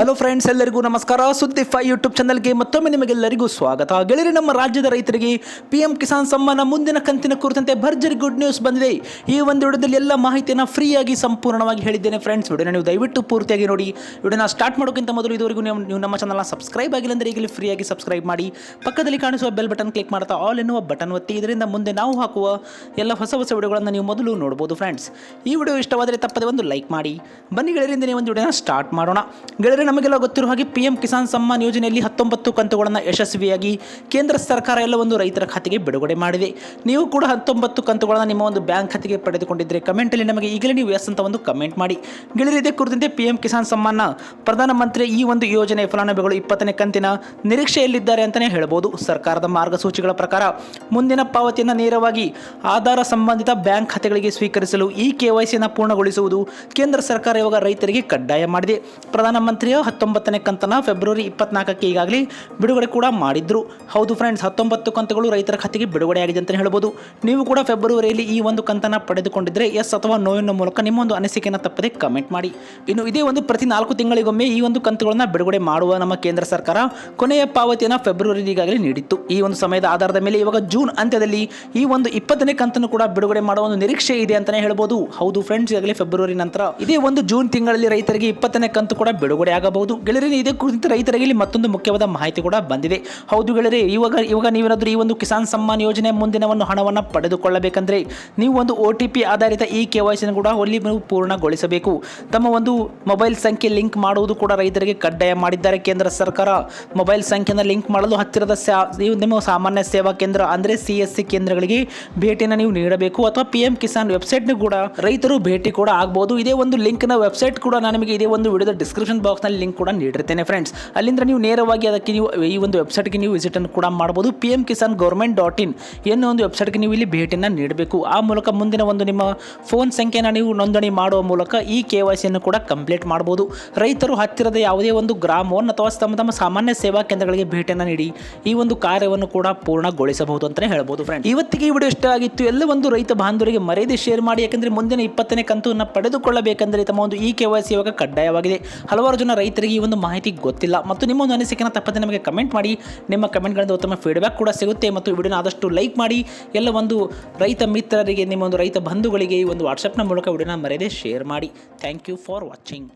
Hello friends ಎಲ್ಲರಿಗೂ ನಮಸ್ಕಾರ. ಸುದ್ದಿ ಫೈ ಯೂಟ್ಯೂಬ್ ಚಾನಲ್ಗೆ ಮತ್ತೊಮ್ಮೆ ನಿಮಗೆಲ್ಲರಿಗೂ ಸ್ವಾಗತ. ಗೆಳೆಯರಿ, ನಮ್ಮ ರಾಜ್ಯದ ರೈತರಿಗೆ ಪಿ ಎಂ ಕಿಸಾನ್ ಸಮ್ಮಾನ ಮುಂದಿನ ಕಂತಿನ ಕುರಿತಂತೆ ಭರ್ಜರಿ ಗುಡ್ ನ್ಯೂಸ್ ಬಂದಿದೆ. ಈ ಒಂದು ವಿಡಿಯೋದಲ್ಲಿ ಎಲ್ಲ ಮಾಹಿತಿಯನ್ನು ಫ್ರೀಯಾಗಿ ಸಂಪೂರ್ಣವಾಗಿ ಹೇಳಿದ್ದೇನೆ ಫ್ರೆಂಡ್ಸ್ ವಿಡಿಯೋನ ನೀವು ದಯವಿಟ್ಟು ಪೂರ್ತಿಯಾಗಿ ನೋಡಿ. ವಿಡಿಯೋನ ಸ್ಟಾರ್ಟ್ ಮಾಡೋಕ್ಕಿಂತ ಮೊದಲು ಇದುವರೆಗೂ ನೀವು ನೀವು ನಮ್ಮ ಚಾನಲ್ನ ಸಬ್ಸ್ಕ್ರೈಬ್ ಆಗಿಲ್ಲ ಅಂದರೆ ಈಗಲೇ ಫ್ರೀಯಾಗಿ ಸಬ್ಸ್ಕ್ರೈಬ್ ಮಾಡಿ. ಪಕ್ಕದಲ್ಲಿ ಕಾಣಿಸುವ ಬೆಲ್ ಬಟನ್ ಕ್ಲಿಕ್ ಮಾಡ್ತಾ ಆಲ್ ಎನ್ನುವ ಬಟನ್ ಒತ್ತಿ. ಇದರಿಂದ ಮುಂದೆ ನಾವು ಹಾಕುವ ಎಲ್ಲ ಹೊಸ ಹೊಸ ವಿಡಿಯೋಗಳನ್ನು ನೀವು ಮೊದಲು ನೋಡ್ಬೋದು ಫ್ರೆಂಡ್ಸ್ ಈ ವಿಡಿಯೋ ಇಷ್ಟವಾದರೆ ತಪ್ಪದೆ ಒಂದು ಲೈಕ್ ಮಾಡಿ. ಬನ್ನಿ ಗೆಳೆಯರಿಂದ ನೀವು ಒಂದು ವಿಡಿಯೋನ ಸ್ಟಾರ್ಟ್ ಮಾಡೋಣ. ಗೆಳೆಯರೆ ನಮಗೆಲ್ಲ ಗೊತ್ತಿರುವ ಹಾಗೆ ಪಿ ಎಂ ಕಿಸಾನ್ ಸಮ್ಮಾನ್ ಯೋಜನೆಯಲ್ಲಿ ಹತ್ತೊಂಬತ್ತು ಕಂತುಗಳನ್ನು ಯಶಸ್ವಿಯಾಗಿ ಕೇಂದ್ರ ಸರ್ಕಾರ ಎಲ್ಲ ಒಂದು ರೈತರ ಖಾತೆಗೆ ಬಿಡುಗಡೆ ಮಾಡಿದೆ. ನೀವು ಕೂಡ ಹತ್ತೊಂಬತ್ತು ಕಂತುಗಳನ್ನು ನಿಮ್ಮ ಒಂದು ಬ್ಯಾಂಕ್ ಖಾತೆಗೆ ಪಡೆದುಕೊಂಡಿದ್ದರೆ ಕಮೆಂಟಲ್ಲಿ ನಮಗೆ ಈಗಲೇ ನೀವು ಎಸ್ ಅಂತ ಒಂದು ಕಮೆಂಟ್ ಮಾಡಿ. ಗೆಳೆಯರಿದೆ ಕುರಿತಂತೆ ಪಿ ಎಂ ಕಿಸಾನ್ ಸಮ್ಮಾನ ಪ್ರಧಾನಮಂತ್ರಿ ಈ ಒಂದು ಯೋಜನೆ ಫಲಾನುಭವಿಗಳು ಇಪ್ಪತ್ತನೇ ಕಂತಿನ ನಿರೀಕ್ಷೆಯಲ್ಲಿದ್ದಾರೆ ಅಂತಲೇ ಹೇಳ್ಬೋದು. ಸರ್ಕಾರದ ಮಾರ್ಗಸೂಚಿಗಳ ಪ್ರಕಾರ ಮುಂದಿನ ಪಾವತಿಯನ್ನು ನೇರವಾಗಿ ಆಧಾರ ಸಂಬಂಧಿತ ಬ್ಯಾಂಕ್ ಖಾತೆಗಳಿಗೆ ಸ್ವೀಕರಿಸಲು ಈ ಕೆ ವೈ ಸಿಯನ್ನು ಪೂರ್ಣಗೊಳಿಸುವುದು ಕೇಂದ್ರ ಸರ್ಕಾರ ಇವಾಗ ರೈತರಿಗೆ ಕಡ್ಡಾಯ ಮಾಡಿದೆ. ಪ್ರಧಾನಮಂತ್ರಿಯ ಹತ್ತೊಂಬತ್ತನೇ ಕಂತನ ಫೆಬ್ರವರಿ ಇಪ್ಪತ್ನಾಲ್ಕಕ್ಕೆ ಈಗಾಗಲೇ ಬಿಡುಗಡೆ ಕೂಡ ಮಾಡಿದ್ರು. ಹೌದು ಫ್ರೆಂಡ್ಸ್ ಹತ್ತೊಂಬತ್ತು ಕಂತುಗಳು ರೈತರ ಖಾತೆಗೆ ಬಿಡುಗಡೆಯಾಗಿದೆ ಅಂತಲೇ ಹೇಳ್ಬೋದು. ನೀವು ಕೂಡ ಫೆಬ್ರವರಿಯಲ್ಲಿ ಈ ಒಂದು ಕಂತನ ಪಡೆದುಕೊಂಡಿದ್ರೆ ಎಸ್ ಅಥವಾ ನೋವಿನ ಮೂಲಕ ನಿಮ್ಮ ಒಂದು ಅನಿಸಿಕೆಯನ್ನು ತಪ್ಪದೆ ಕಮೆಂಟ್ ಮಾಡಿ. ಇನ್ನು ಇದೇ ಒಂದು ಪ್ರತಿ ನಾಲ್ಕು ತಿಂಗಳಿಗೊಮ್ಮೆ ಈ ಒಂದು ಕಂತುಗಳನ್ನು ಬಿಡುಗಡೆ ಮಾಡುವ ನಮ್ಮ ಕೇಂದ್ರ ಸರ್ಕಾರ ಕೊನೆಯ ಪಾವತಿಯನ್ನು ಫೆಬ್ರವರಿ ಈಗಾಗಲೇ ನೀಡಿತ್ತು. ಈ ಒಂದು ಸಮಯದ ಆಧಾರದ ಮೇಲೆ ಇವಾಗ ಜೂನ್ ಅಂತ್ಯದಲ್ಲಿ ಈ ಒಂದು ಇಪ್ಪತ್ತನೇ ಕಂತನ್ನು ಕೂಡ ಬಿಡುಗಡೆ ಮಾಡುವ ಒಂದು ನಿರೀಕ್ಷೆ ಇದೆ ಅಂತಲೇ ಹೇಳ್ಬೋದು. ಹೌದು ಫ್ರೆಂಡ್ಸ್ ಈಗಾಗಲೇ ಫೆಬ್ರವರಿ ನಂತರ ಇದೇ ಒಂದು ಜೂನ್ ತಿಂಗಳಲ್ಲಿ ರೈತರಿಗೆ ಇಪ್ಪತ್ತನೇ ಕಂತು ಕೂಡ ಬಿಡುಗಡೆ ಆಗಬಹುದು. ಗೆಳೆಯರೇ, ಇದೇ ಕುರಿತು ರೈತರಿಗೆ ಇಲ್ಲಿ ಮತ್ತೊಂದು ಮುಖ್ಯವಾದ ಮಾಹಿತಿ ಕೂಡ ಬಂದಿದೆ. ಹೌದು ಗೆಳೆಯರೇ, ಇವಾಗ ಇವಾಗ ನೀವೇನಾದರೂ ಈ ಒಂದು ಕಿಸಾನ್ ಸಮ್ಮಾನ್ ಯೋಜನೆ ಮುಂದಿನ ಒಂದು ಹಣವನ್ನು ಪಡೆದುಕೊಳ್ಳಬೇಕಂದ್ರೆ ನೀವು ಒಂದು ಒ ಆಧಾರಿತ ಈ ಕೆ ವೈ ಕೂಡ ನೀವು ಪೂರ್ಣಗೊಳಿಸಬೇಕು. ತಮ್ಮ ಒಂದು ಮೊಬೈಲ್ ಸಂಖ್ಯೆ ಲಿಂಕ್ ಮಾಡುವುದು ಕೂಡ ರೈತರಿಗೆ ಕಡ್ಡಾಯ ಮಾಡಿದ್ದಾರೆ. ಕೇಂದ್ರ ಸರ್ಕಾರ ಮೊಬೈಲ್ ಸಂಖ್ಯೆಯನ್ನು ಲಿಂಕ್ ಮಾಡಲು ಹತ್ತಿರದ ನಿಮ್ಮ ಸಾಮಾನ್ಯ ಸೇವಾ ಕೇಂದ್ರ ಅಂದರೆ ಸಿ ಎಸ್ ಕೇಂದ್ರಗಳಿಗೆ ಭೇಟಿಯನ್ನು ನೀವು ನೀಡಬೇಕು. ಅಥವಾ ಪಿ ಎಂ ಕಿಸಾನ್ ವೆಬ್ಸೈಟ್ನೂ ಕೂಡ ರೈತರು ಭೇಟಿ ಕೂಡ ಆಗಬಹುದು ಇದೇ ಒಂದು ಲಿಂಕ್ನ ವೆಬ್ಸೈಟ್ ಕೂಡ ನಾನು ನಿಮಗೆ ಇದೇ ಒಂದು ವಿಡಿಯೋದ ಡಿಸ್ಕ್ರಿಪ್ಷನ್ ಬಾಕ್ಸ್ನಲ್ಲಿ ಲಿಂಕ್ ಕೂಡ ನೀಡಿರ್ತೇನೆ ಫ್ರೆಂಡ್ಸ್ ಅಲ್ಲಿಂದ ನೀವು ನೇರವಾಗಿ ಅದಕ್ಕೆ ನೀವು, ಈ ಒಂದು ವೆಬ್ಸೈಟ್ಗೆ ನೀವು ವಿಸಿಟನ್ನು ಕೂಡ ಮಾಡ್ಬೋದು. P M Kisan government dot in ಎನ್ನೋ ಒಂದು ವೆಬ್ಸೈಟ್ಗೆ ನೀವು ಇಲ್ಲಿ ಭೇಟಿಯನ್ನು ನೀಡಬೇಕು. ಆ ಮೂಲಕ ಮುಂದಿನ ಒಂದು ನಿಮ್ಮ ಫೋನ್ ಸಂಖ್ಯೆನ ನೀವು ನೋಂದಣಿ ಮಾಡುವ ಮೂಲಕ ಈ ಕೆ ವೈ ಕೂಡ ಕಂಪ್ಲೀಟ್ ಮಾಡ್ಬೋದು. ರೈತರು ಹತ್ತಿರದ ಯಾವುದೇ ಒಂದು ಗ್ರಾಮವನ್ನು ಅಥವಾ ತಮ್ಮ ತಮ್ಮ ಸಾಮಾನ್ಯ ಸೇವಾ ಕೇಂದ್ರಗಳಿಗೆ ಭೇಟಿಯನ್ನು ನೀಡಿ ಈ ಒಂದು ಕಾರ್ಯವನ್ನು ಕೂಡ ಪೂರ್ಣಗೊಳಿಸಬಹುದು ಅಂತಲೇ ಹೇಳ್ಬೋದು ಫ್ರೆಂಡ್ ಇವತ್ತಿಗೆ ಈ ವಿಡಿಯೋ ಇಷ್ಟ ಆಗಿತ್ತು, ಎಲ್ಲ ಒಂದು ರೈತ ಬಾಂಧವರಿಗೆ ಮರೆಯದೆ ಶೇರ್ ಮಾಡಿ, ಯಾಕಂದರೆ ಮುಂದಿನ ಇಪ್ಪತ್ತನೇ ಕಂತನ್ನು ಪಡೆದುಕೊಳ್ಳಬೇಕೆಂದರೆ ತಮ್ಮ ಒಂದು ಈ ಕೆ ವೈ ಸಿ ಇವಾಗ ಕಡ್ಡಾಯವಾಗಿದೆ. ಹಲವಾರು ಜನ ರೈತರಿಗೆ ಈ ಒಂದು ಮಾಹಿತಿ ಗೊತ್ತಿಲ್ಲ. ಮತ್ತು ನಿಮ್ಮ ಒಂದು ಅನಿಸಿಕೆನ ತಪ್ಪದೆ ನಮಗೆ ಕಮೆಂಟ್ ಮಾಡಿ. ನಿಮ್ಮ ಕಮೆಂಟ್ಗಳಿಂದ ಉತ್ತಮ ಫೀಡ್ಬ್ಯಾಕ್ ಕೂಡ ಸಿಗುತ್ತೆ. ಮತ್ತು ವಿಡಿಯೋನ ಆದಷ್ಟು ಲೈಕ್ ಮಾಡಿ. ಎಲ್ಲ ಒಂದು ರೈತ ಮಿತ್ರರಿಗೆ, ನಿಮ್ಮ ಒಂದು ರೈತ ಬಂಧುಗಳಿಗೆ ಈ ಒಂದು ವಾಟ್ಸಪ್ನ ಮೂಲಕ ವಿಡಿಯೋನ ಮರೆಯದೆ ಶೇರ್ ಮಾಡಿ. Thank you for watching